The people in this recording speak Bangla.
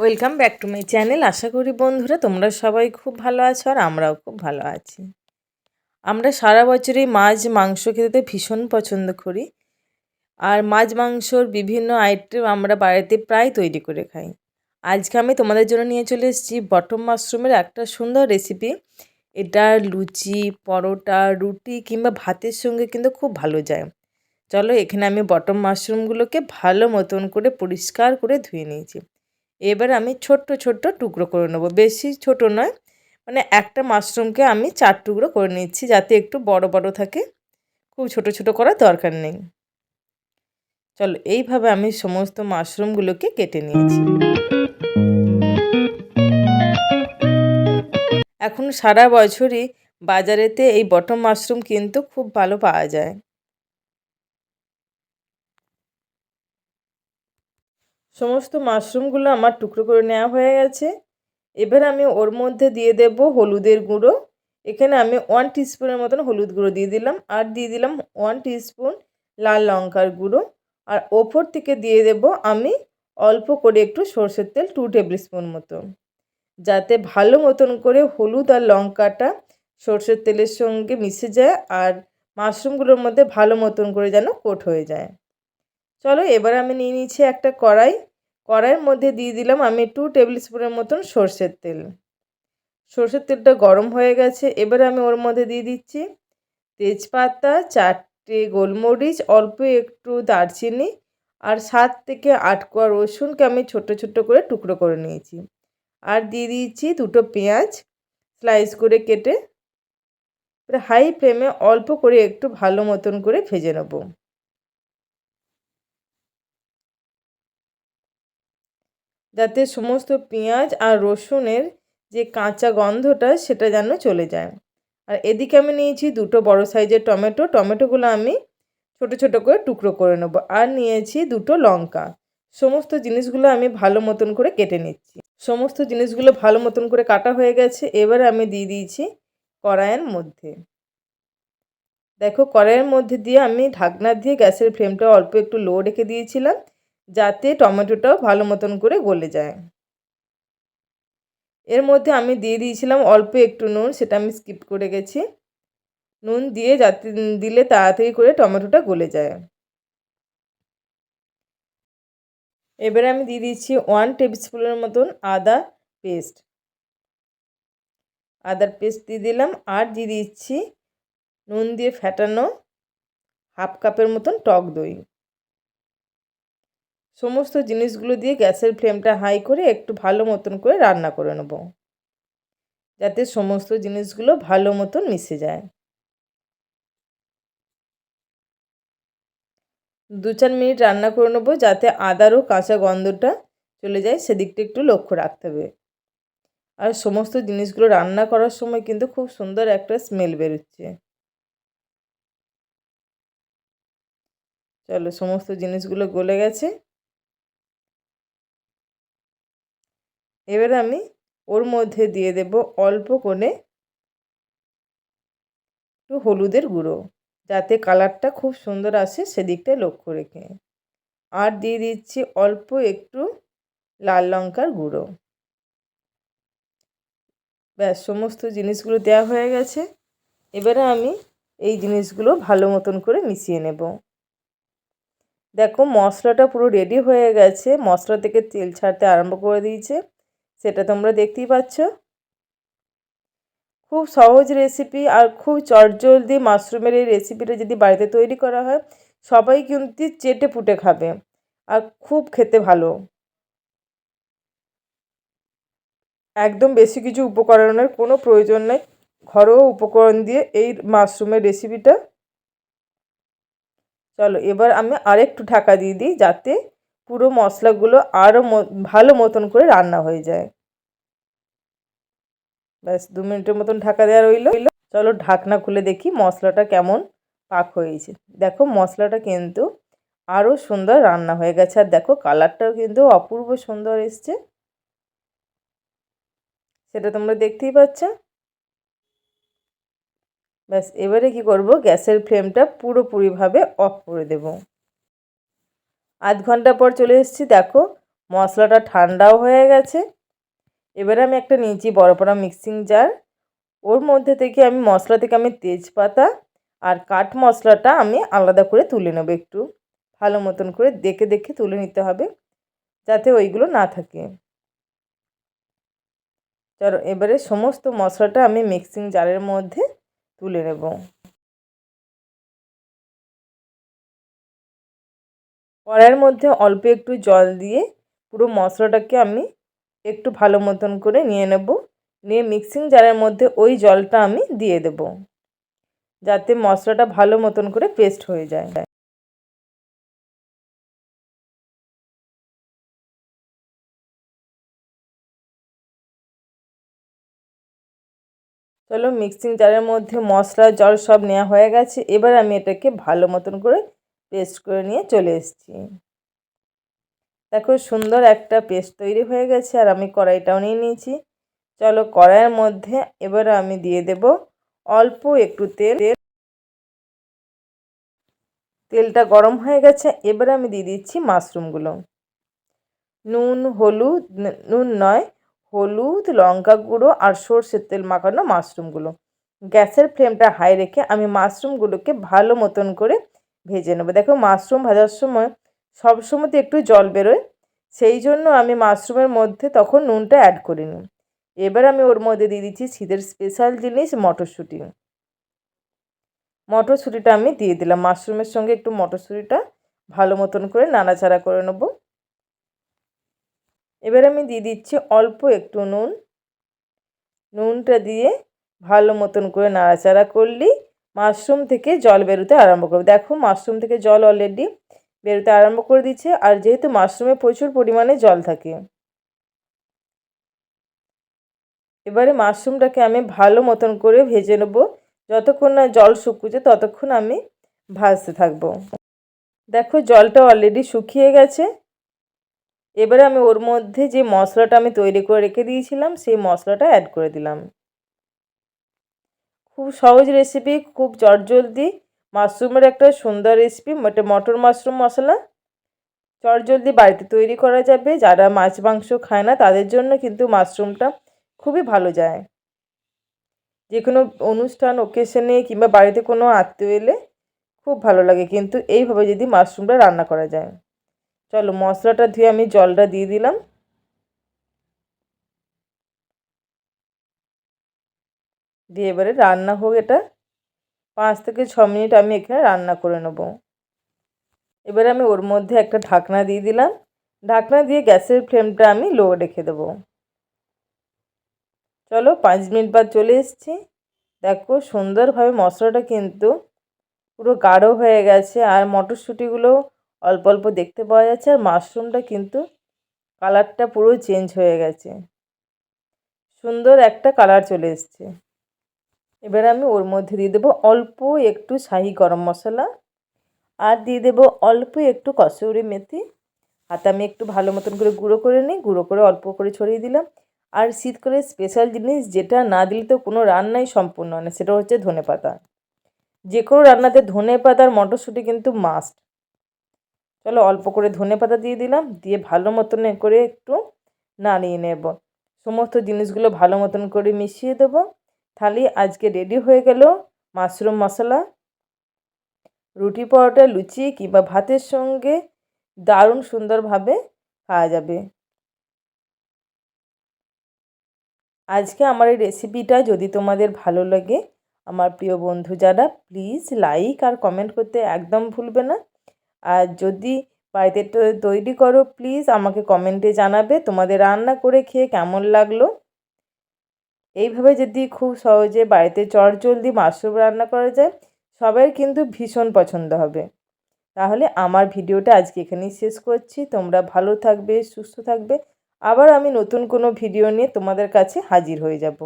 Welcome back to my channel আশা করি বন্ধুরা তোমরা সবাই খুব ভালো আছো আর আমরাও খুব ভালো আছি। আমরা সারা বছরই মাছ মাংস খেতে ভীষণ পছন্দ করি। আর মাছ মাংসর বিভিন্ন আইটেম আমরা বাড়িতে প্রায় তৈরি করে খাই। আজকে আমি তোমাদের জন্য নিয়ে চলে এসেছি বটম মাশরুমের একটা সুন্দর রেসিপি এটা লুচি, পরোটা, রুটি কিংবা ভাতের সঙ্গে কিন্তু খুব ভালো যায়। চলো এখানে আমি বটম মাশরুমগুলোকে ভালো মতন করে পরিষ্কার করে ধুয়ে নিয়েছি। এবার আমি ছোট্ট ছোট্ট টুকরো করে নেব। বেশি ছোট নয় মানে একটা মাশরুমকে আমি চার টুকরো করে নিচ্ছি যাতে একটু বড় বড় থাকে। খুব ছোট ছোট করার দরকার নেই। চলো, এইভাবে আমি সমস্ত মাশরুমগুলোকে কেটে নিয়েছি। এখন সারা বছরই বাজারেতে এই বটম মাশরুম কিন্তু খুব ভালো পাওয়া যায়। সমস্ত মাশরুমগুলো আমার টুকরো করে নেওয়া হয়ে গেছে। এবার আমি ওর মধ্যে দিয়ে দেব হলুদের গুঁড়ো। এখানে আমি ওয়ান টিস্পুনের মতন হলুদ গুঁড়ো দিয়ে দিলাম আর দিয়ে দিলাম ওয়ান টিস্পুন লাল লঙ্কার গুঁড়ো। আর ওপর থেকে দিয়ে দেব আমি অল্প করে একটু সর্ষের তেল টু টেবিল স্পুন মতো। যাতে ভালো মতন করে হলুদ আর লঙ্কাটা সর্ষের তেলের সঙ্গে মিশে যায় আর মাশরুমগুলোর মধ্যে ভালো মতন করে যেন কোট হয়ে যায়। চলো এবার আমি নিয়ে নিচ্ছি একটা কড়াই। কড়াইয়ের মধ্যে দিয়ে দিলাম আমি টু টেবিল স্পুনের মতন সর্ষের তেল। সর্ষের তেলটা গরম হয়ে গেছে, এবার আমি ওর মধ্যে দিয়ে দিচ্ছি তেজপাতা, চারটে গোলমরিচ, অল্প একটু দারচিনি আর সাত থেকে আট কোয়া রসুনকে আমি ছোট ছোট করে টুকরো করে নিয়েছি। আর দিয়ে দিয়েছি দুটো পেঁয়াজ স্লাইস করে কেটে, হাই ফ্লেমে অল্প করে একটু ভালো মতন করে ভেজে নেব। যাতে সমস্ত পেঁয়াজ আর রসুনের যে কাঁচা গন্ধটা সেটা যেন চলে যায়। আর এদিকে আমি নিয়েছি দুটো বড় সাইজের টমেটো। টমেটোগুলো আমি ছোট ছোট করে টুকরো করে নেব। আর নিয়েছি দুটো লঙ্কা। সমস্ত জিনিসগুলো আমি ভালো মতন করে কেটে নিচ্ছি। সমস্ত জিনিসগুলো ভালো মতন করে কাটা হয়ে গেছে। এবার আমি দিয়ে দিয়েছি কড়াইয়ের মধ্যে। দেখো, কড়াইয়ের মধ্যে দিয়ে আমি ঢাকনা দিয়ে গ্যাসের ফ্লেমটা অল্প একটু লো রেখে দিয়েছিলাম। যাতে টমেটোটাও ভালো মতন করে গলে যায়। এর মধ্যে আমি দিয়ে দিয়েছিলাম অল্প একটু নুন, সেটা আমি স্কিপ করে গেছি। নুন দিয়ে যাতে, দিলে তাড়াতাড়ি করে টমেটোটা গলে যায়। এবারে আমি দিয়ে দিচ্ছি ওয়ান টেবিল স্পুনের মতন আদা পেস্ট। আদার পেস্ট দিয়ে দিলাম, আর দিয়ে দিচ্ছি নুন দিয়ে ফ্যাটানো হাফ কাপের মতন টক দই। সমস্ত জিনিসগুলো দিয়ে গ্যাসের ফ্লেমটা হাই করে একটু ভালো মতন করে রান্না করে নেব। যাতে সমস্ত জিনিসগুলো ভালো মতন মিশে যায়। দু চার মিনিট রান্না করে নেব যাতে আদারও কাঁচা গন্ধটা চলে যায়, সেদিকটা একটু লক্ষ্য রাখতে হবে। আর সমস্ত জিনিসগুলো রান্না করার সময় কিন্তু খুব সুন্দর একটা স্মেল বেরোচ্ছে। চলো, সমস্ত জিনিসগুলো গলে গেছে। এবার আমি ওর মধ্যে দিয়ে দেব অল্প করে একটু হলুদের গুঁড়ো, যাতে কালারটা খুব সুন্দর আসে সেদিকটায় লক্ষ্য রেখে। আর দিয়ে দিচ্ছি অল্প একটু লাল লঙ্কার গুঁড়ো। ব্যাস, সমস্ত জিনিসগুলো দেওয়া হয়ে গেছে। এবারে আমি এই জিনিসগুলো ভালো মতন করে মিশিয়ে নেব। দেখো, মশলাটা পুরো রেডি হয়ে গেছে। মশলা থেকে তেল ছাড়তে আরম্ভ করে দিয়েছে। সেটা তোমরা দেখতেই পাচ্ছ। খুব সহজ রেসিপি আর খুব চটজলদি মাশরুমের এই রেসিপিটা যদি বাড়িতে তৈরি করা হয়, সবাই কিন্তু চেটে পুটে খাবে আর খুব খেতে ভালো। একদম বেশি কিছু উপকরণের কোনো প্রয়োজন নেই। ঘরোয়া উপকরণ দিয়ে এই মাশরুমের রেসিপিটা চলো, এবার আমি আরেকটু ঢাকা দিয়ে দিই যাতে পুরো মশলাগুলো আরও ভালো মতন করে রান্না হয়ে যায়। ব্যাস, দু মিনিটের মতন ঢাকা দেওয়া রইল। চলো ঢাকনা খুলে দেখি মশলাটা কেমন পাক হয়েছে। দেখো মশলাটা কিন্তু আরও সুন্দর রান্না হয়ে গেছে। আর দেখো কালারটাও কিন্তু অপূর্ব সুন্দর এসছে। সেটা তোমরা দেখতেই পাচ্ছ। ব্যাস, এবারে কি করব? গ্যাসের ফ্লেমটা পুরোপুরিভাবে অফ করে দেব। আধ ঘণ্টা পর চলে এসেছি। দেখো মশলাটা ঠান্ডাও হয়ে গেছে। এবারে আমি একটা নিয়েছি বড় বড় মিক্সিং জার ওর মধ্যে থেকে আমি মশলা থেকে আমি তেজপাতা আর কাঠ মশলাটা আমি আলাদা করে তুলে নেব একটু। ভালো মতন করে দেখে দেখে তুলে নিতে হবে যাতে ওইগুলো না থাকে। চলো এবারে সমস্ত মশলাটা আমি মিক্সিং জারের মধ্যে তুলে নেব। কড়াইয়ের মধ্যে অল্প একটু জল দিয়ে পুরো মশলাটাকে আমি একটু ভালো মতন করে নিয়ে নেব। নিয়ে মিক্সিং জারের মধ্যে ওই জলটা আমি দিয়ে দেব। যাতে মশলাটা ভালো মতন করে পেস্ট হয়ে যায়। চলো মিক্সিং জারের মধ্যে মশলা, জল সব নেওয়া হয়ে গেছে। এবার আমি এটাকে ভালো মতন করে পেস্ট করে নিয়ে চলে এসেছি। দেখো সুন্দর একটা পেস্ট তৈরি হয়ে গেছে আর আমি কড়াইটাও নিয়ে নিয়েছি। চলো কড়াইয়ের মধ্যে এবার আমি দিয়ে দেব অল্প একটু তেল। তেলটা গরম হয়ে গেছে, এবার আমি দিয়ে দিচ্ছি মাশরুমগুলো। নুন, হলুদ নুন নয়, হলুদ, লঙ্কা গুঁড়ো আর সর্ষের তেল মাখানো মাশরুমগুলো। গ্যাসের ফ্লেমটা হাই রেখে আমি মাশরুমগুলোকে ভালো মতন করে ভেজে নেব। দেখো মাশরুম ভাজার সময় সব সময়তে একটু জল বেরোয়। সেই জন্য আমি মাশরুমের মধ্যে তখন নুনটা অ্যাড করে করিনি এবার আমি ওর মধ্যে দিয়ে দিচ্ছি শীতের স্পেশাল জিনিস মটরশুঁটি। মটরশুঁটিটা আমি দিয়ে দিলাম। মাশরুমের সঙ্গে একটু মটরশুঁটিটা ভালো মতন করে নাড়াচাড়া করে নেব। এবার আমি দিয়ে দিচ্ছি অল্প একটু নুন। নুনটা দিয়ে ভালো মতন করে নাড়াচাড়া করলেই মাশরুম থেকে জল বেরোতে আরম্ভ করবে। দেখো মাশরুম থেকে জল অলরেডি বেরোতে আরম্ভ করে দিচ্ছে। আর যেহেতু মাশরুমে প্রচুর পরিমাণে জল থাকে। এবারে মাশরুমটাকে আমি ভালো মতন করে ভেজে নেব। যতক্ষণ না জল শুকুছে ততক্ষণ আমি ভাজতে থাকব। দেখো জলটা অলরেডি শুকিয়ে গেছে। এবারে আমি ওর মধ্যে যে মশলাটা আমি তৈরি করে রেখে দিয়েছিলাম, সেই মশলাটা অ্যাড করে দিলাম। খুব সহজ রেসিপি খুব চটজলদি। মাশরুমের একটা সুন্দর রেসিপি এটা মটর মাশরুম মশলা। চটজলদি বাড়িতে তৈরি করা যাবে। যারা মাছ মাংস খায় না, তাদের জন্য কিন্তু মাশরুমটা খুবই ভালো যায়। যে কোনো অনুষ্ঠান ওকেশনে কিংবা বাড়িতে কোনো আত্মীয় এলে খুব ভালো লাগে। কিন্তু এইভাবে যদি মাশরুমটা রান্না করা যায়। চলো মশলাটা ধুয়ে আমি জলটা দিয়ে দিলাম। দিয়ে এবারে রান্না হোক এটা। পাঁচ থেকে ছ মিনিট আমি এখানে রান্না করে নেব। এবারে আমি ওর মধ্যে একটা ঢাকনা দিয়ে দিলাম। ঢাকনা দিয়ে গ্যাসের ফ্লেমটা আমি লো রেখে দেবো। চলো পাঁচ মিনিট বাদ চলে এসছি। দেখো সুন্দরভাবে মশলাটা কিন্তু পুরো গাঢ় হয়ে গেছে আর মটরশুঁটিগুলো অল্প অল্প দেখতে পাওয়া যাচ্ছে আর মাশরুমটা কিন্তু কালারটা পুরো চেঞ্জ হয়ে গেছে। সুন্দর একটা কালার চলে এসছে। এবার আমি ওর মধ্যে দিয়ে দেবো অল্প একটু শাহি গরম মশলা আর দিয়ে দেবো অল্প একটু কসুরি মেথি। হাতে আমি একটু ভালো মতন করে গুঁড়ো করে নিই, গুঁড়ো করে অল্প করে ছড়িয়ে দিলাম। আর শীতকালে স্পেশাল জিনিস যেটা না দিলে তো কোনো রান্নাই সম্পূর্ণ হয় না, সেটা হচ্ছে ধনে পাতা। যে কোনো রান্নাতে ধনে পাতার মটরশুঁটি কিন্তু মাস্ট চলো অল্প করে ধনে পাতা দিয়ে দিলাম, দিয়ে ভালো মতন করে একটু নাড়িয়ে নেব। সমস্ত জিনিসগুলো ভালো মতন করে মিশিয়ে দেবো। থালি আজকে রেডি হয়ে গেল। মাশরুম মশলা, রুটি পরোটা, লুচি কিংবা ভাতের সঙ্গে দারুণ সুন্দরভাবে খাওয়া যাবে। আজকে আমার এই রেসিপিটা যদি তোমাদের ভালো লাগে, আমার প্রিয় বন্ধু যারা প্লিজ লাইক আর কমেন্ট করতে একদম ভুলবে না। আর যদি বাড়িতে তৈরি করো প্লিজ আমাকে কমেন্টে জানাবে। তোমাদের রান্না করে খেয়ে কেমন লাগল? এইভাবে যদি খুব সহজে বাড়িতে চটজলদি মাশরুম রান্না করা যায়, সবাই কিন্তু ভীষণ পছন্দ হবে। তাহলে আমার ভিডিওটা আজকে এখানেই শেষ করছি। তোমরা ভালো থাকবে, সুস্থ থাকবে। আবার আমি নতুন কোনো ভিডিও নিয়ে তোমাদের কাছে হাজির হয়ে যাব।